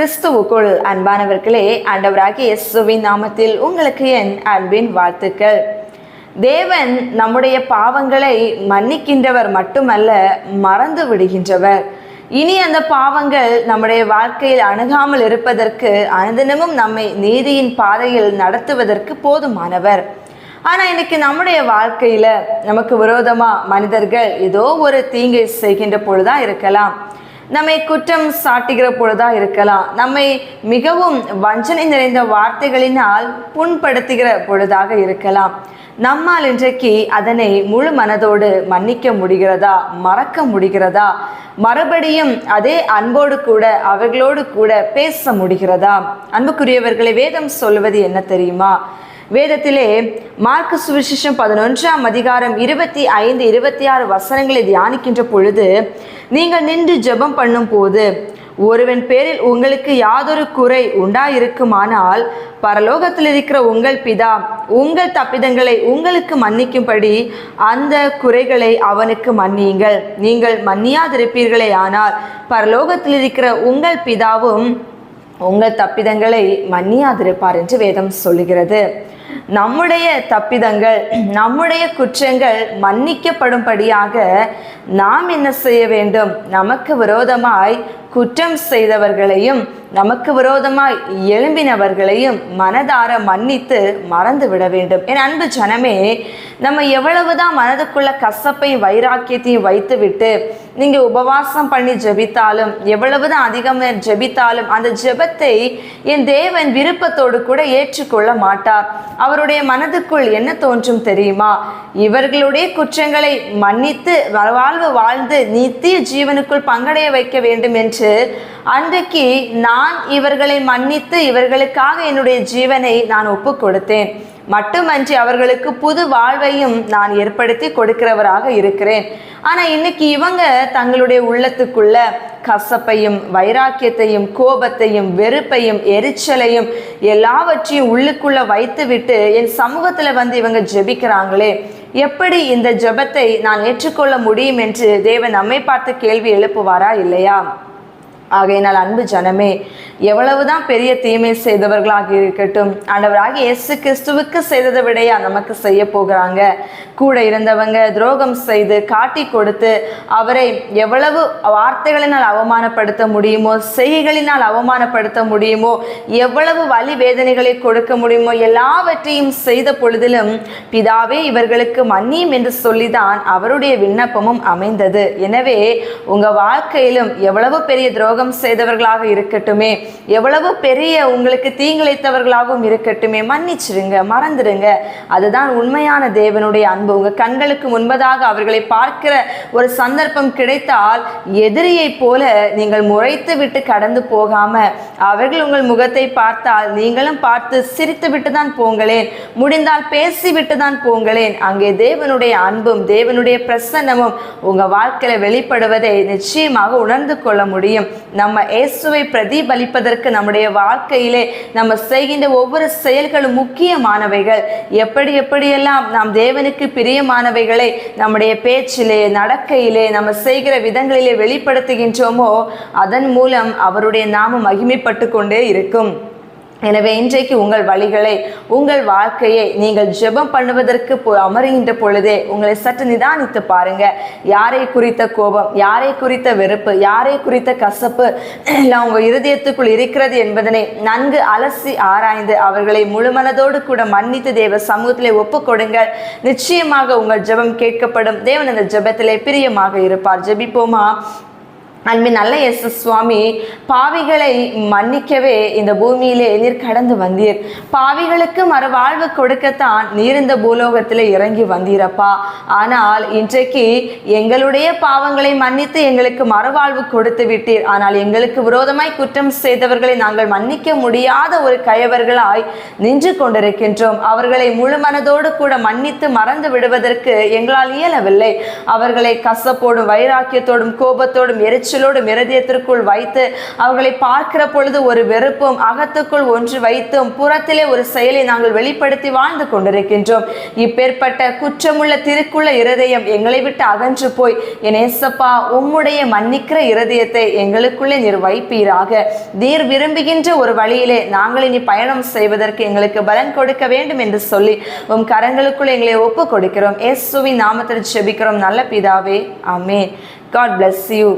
கிறிஸ்துவுக்குள் அன்பானவர்களே ஆண்டவராகிய இயேசுவின் நாமத்தில் உங்களுக்கு என் அன்பின் வாழ்த்துக்கள். தேவன் நம்முடைய பாவங்களை மன்னிக்கின்றவர் மட்டுமல்ல மறந்து விடுகின்றவர். இனி அந்த பாவங்கள் நம்முடைய வாழ்க்கையில் அணுகாமல் இருப்பதற்கு அனுதினமும் நம்மை நீதியின் பாதையில் நடத்துவதற்கு போதுமானவர். ஆனா இன்னைக்கு நம்முடைய வாழ்க்கையில நமக்கு விரோதமா மனிதர்கள் ஏதோ ஒரு தீங்கை செய்கின்ற பொழுதா இருக்கலாம். நம்மை குற்றம் சாட்டுகிற பொழுதா இருக்கலாம். நம்மை மிகவும் வஞ்சனை நிறைந்த வார்த்தைகளினால் புண்படுத்துகிற பொழுதாக இருக்கலாம். நம்மால் இன்றைக்கு அதனை முழு மனதோடு மன்னிக்க முடிகிறதா? மறக்க முடிகிறதா? மறுபடியும் அதே அன்போடு கூட அவர்களோடு கூட பேச முடிகிறதா? அன்புக்குரியவர்களை வேதம் சொல்வது என்ன தெரியுமா? வேதத்திலே மார்க்கு சுவிசேஷம் பதினொன்றாம் அதிகாரம் இருபத்தி ஐந்து இருபத்தி ஆறு வசனங்களை தியானிக்கின்ற பொழுது நீங்கள் நின்று ஜெபம் பண்ணும் போது ஒருவன் பேரில் உங்களுக்கு யாதொரு குறை உண்டாயிருக்குமானால் பரலோகத்தில் இருக்கிற உங்கள் பிதா உங்கள் தப்பிதங்களை உங்களுக்கு மன்னிக்கும்படி அந்த குறைகளை அவனுக்கு மன்னியுங்கள். நீங்கள் மன்னியாதிருப்பீர்களே ஆனால் பரலோகத்தில் இருக்கிற உங்கள் பிதாவும் உங்கள் தப்பிதங்களை மன்னியாதிருப்பார் என்று வேதம் சொல்லுகிறது. நம்முடைய தப்பிதங்கள் நம்முடைய குற்றங்கள் மன்னிக்கப்படும்படியாக நாம் என்ன செய்ய வேண்டும்? நமக்கு விரோதமாய் குற்றம் செய்தவர்களையும் நமக்கு விரோதமாய் எழும்பினவர்களையும் மனதார மன்னித்து மறந்து விட வேண்டும். என் அன்பு ஜனமே நம்ம எவ்வளவுதான் மனதுக்குள்ள கசப்பையும் வைராக்கியத்தையும் வைத்துவிட்டு நீங்கள் உபவாசம் பண்ணி ஜெபித்தாலும் எவ்வளவுதான் அதிகம் ஜெபித்தாலும் அந்த ஜெபத்தை என் தேவன் விருப்பத்தோடு கூட ஏற்றுக்கொள்ள மாட்டார். அவர் அவருடைய மனதுக்குள் என்ன தோன்றும் தெரியுமா? இவர்களுடைய குற்றங்களை மன்னித்து வாழ்வு வாழ்ந்து நித்திய ஜீவனுக்குள் பங்கடைய வைக்க வேண்டும் என்று அன்றைக்கு நான் இவர்களை மன்னித்து இவர்களுக்காக என்னுடைய ஜீவனை நான் ஒப்பு கொடுத்தேன் மட்டுமன்றி அவர்களுக்கு புது வாழ்வையும் நான் ஏற்படுத்தி கொடுக்கிறவராக இருக்கிறேன். ஆனா இன்னைக்கு இவங்க தங்களுடைய உள்ளத்துக்குள்ள கசப்பையும் வைராக்கியத்தையும் கோபத்தையும் வெறுப்பையும் எரிச்சலையும் எல்லாவற்றையும் உள்ளுக்குள்ள வைத்துவிட்டு என் சமூகத்துல வந்து இவங்க ஜெபிக்கிறாங்களே. எப்படி இந்த ஜெபத்தை நான் ஏற்றுக்கொள்ள முடியும் என்று தேவன் நம்மை பார்த்து கேள்வி எழுப்புவாரா இல்லையா? ஆகையினால் அன்பு ஜனமே எவ்வளவுதான் பெரிய தீமை செய்தவர்களாக இருக்கட்டும் ஆண்டவராக இயேசு கிறிஸ்துவுக்கு செய்ததை விடையா நமக்கு செய்ய போகிறாங்க. கூட இருந்தவங்க துரோகம் செய்து காட்டி கொடுத்து அவரை எவ்வளவு வார்த்தைகளினால் அவமானப்படுத்த முடியுமோ செய்கைகளினால் அவமானப்படுத்த முடியுமோ எவ்வளவு வலி வேதனைகளை கொடுக்க முடியுமோ எல்லாவற்றையும் செய்த பொழுதிலும் பிதாவே இவர்களுக்கு மன்னியும் என்று சொல்லிதான் அவருடைய விண்ணப்பமும் அமைந்தது. எனவே உங்கள் வாழ்க்கையிலும் எவ்வளவு பெரிய துரோகம் செய்தவர்களாக இருக்கட்டுமே. எவ்வளவு பெரிய உங்களுக்கு தீங்கிழைத்தவர்களாகவும் இருக்கட்டுமே. மன்னிச்சிருங்க மறந்துடுங்க அதுதான் உண்மையான தேவனுடைய அன்பு. உங்கள் கண்களுக்கு முன்பதாக அவர்களை பார்க்கிற ஒரு சந்தர்ப்பம் கிடைத்தால் எதிரியைப் போல நீங்கள் முறைத்து விட்டு கடந்து போகாம அவர்கள் உங்கள் முகத்தை பார்த்தால் நீங்களும் பார்த்து சிரித்து விட்டு தான் போங்களேன். முடிந்தால் பேசிவிட்டு தான் போங்களேன். அங்கே தேவனுடைய அன்பும் தேவனுடைய பிரசன்னமும் உங்கள் வாழ்க்கையில் வெளிப்படுவதை நிச்சயமாக உணர்ந்து கொள்ள முடியும். நம்ம இயேசுவை பிரதிபலிப்பதற்கு நம்முடைய வாழ்க்கையிலே நம்ம செய்கின்ற ஒவ்வொரு செயல்களும் முக்கியமானவைகள். எப்படி எப்படியெல்லாம் நாம் தேவனுக்கு பிரியமானவைகளை நம்முடைய பேச்சிலே நடக்கையிலே நம்ம செய்கிற விதங்களிலே வெளிப்படுத்துகின்றோமோ அதன் மூலம் அவருடைய நாமம் மகிமைப்பட்டு கொண்டே இருக்கும். எனவே இன்றைக்கு உங்கள் வழிகளை உங்கள் வாழ்க்கையை நீங்கள் ஜெபம் பண்ணுவதற்கு பொ- அமருகின்ற பொழுதே உங்களை சற்று நிதானித்து பாருங்க. யாரை குறித்த கோபம் யாரை குறித்த வெறுப்பு யாரை குறித்த கசப்பு எல்லாம் உங்கள் இருதயத்துக்குள் இருக்கிறது என்பதனை நன்கு அலசி ஆராய்ந்து அவர்களை முழுமனதோடு கூட மன்னித்து தேவ சமூகத்திலே ஒப்புக்கொடுங்கள் நிச்சயமாக உங்கள் ஜெபம் கேட்கப்படும். தேவன் அந்த ஜெபத்திலே பிரியமாக இருப்பார். ஜெபிப்போமா? அன்பின் நல்ல எஸ் சுவாமி பாவிகளை மன்னிக்கவே இந்த பூமியிலே நீர் கடந்து வந்தீர். பாவிகளுக்கு மறுவாழ்வு கொடுக்கத்தான் நீர் இந்த பூலோகத்தில் இறங்கி வந்தீரப்பா. ஆனால் இன்றைக்கு எங்களுடைய பாவங்களை மன்னித்து எங்களுக்கு மறுவாழ்வு கொடுத்து விட்டீர். ஆனால் எங்களுக்கு விரோதமாய் குற்றம் செய்தவர்களை நாங்கள் மன்னிக்க முடியாத ஒரு கயவர்களாய் நின்று கொண்டிருக்கின்றோம். அவர்களை முழு மனதோடு கூட மன்னித்து மறந்து விடுவதற்கு எங்களால் இயலவில்லை. அவர்களை கசப்போடும் வைராக்கியத்தோடும் கோபத்தோடும் எரிச்சு எரிச்சலோடு மிருதயத்திற்குள் வைத்து அவர்களை பார்க்கிற பொழுது ஒரு வெறுப்பும் அகத்துக்குள் ஒன்று வைத்தும் புறத்திலே ஒரு செயலை நாங்கள் வெளிப்படுத்தி வாழ்ந்து கொண்டிருக்கின்றோம். இப்பேற்பட்ட குற்றமுள்ள திருக்குள்ள இருதயம் எங்களை விட்டு அகன்று போய் என் ஏசப்பா உம்முடைய மன்னிக்கிற இருதயத்தை எங்களுக்குள்ளே நீர் வைப்பீராக நீர் விரும்புகின்ற ஒரு வழியிலே நாங்கள் இனி பயணம் செய்வதற்கு எங்களுக்கு பலன் கொடுக்க வேண்டும் என்று சொல்லி உம் கரங்களுக்குள் எங்களை ஒப்பு கொடுக்கிறோம் இயேசுவின் நாமத்தில் ஜெபிக்கிறோம். நல்ல பிதாவே அமே காட் பிளஸ் யூ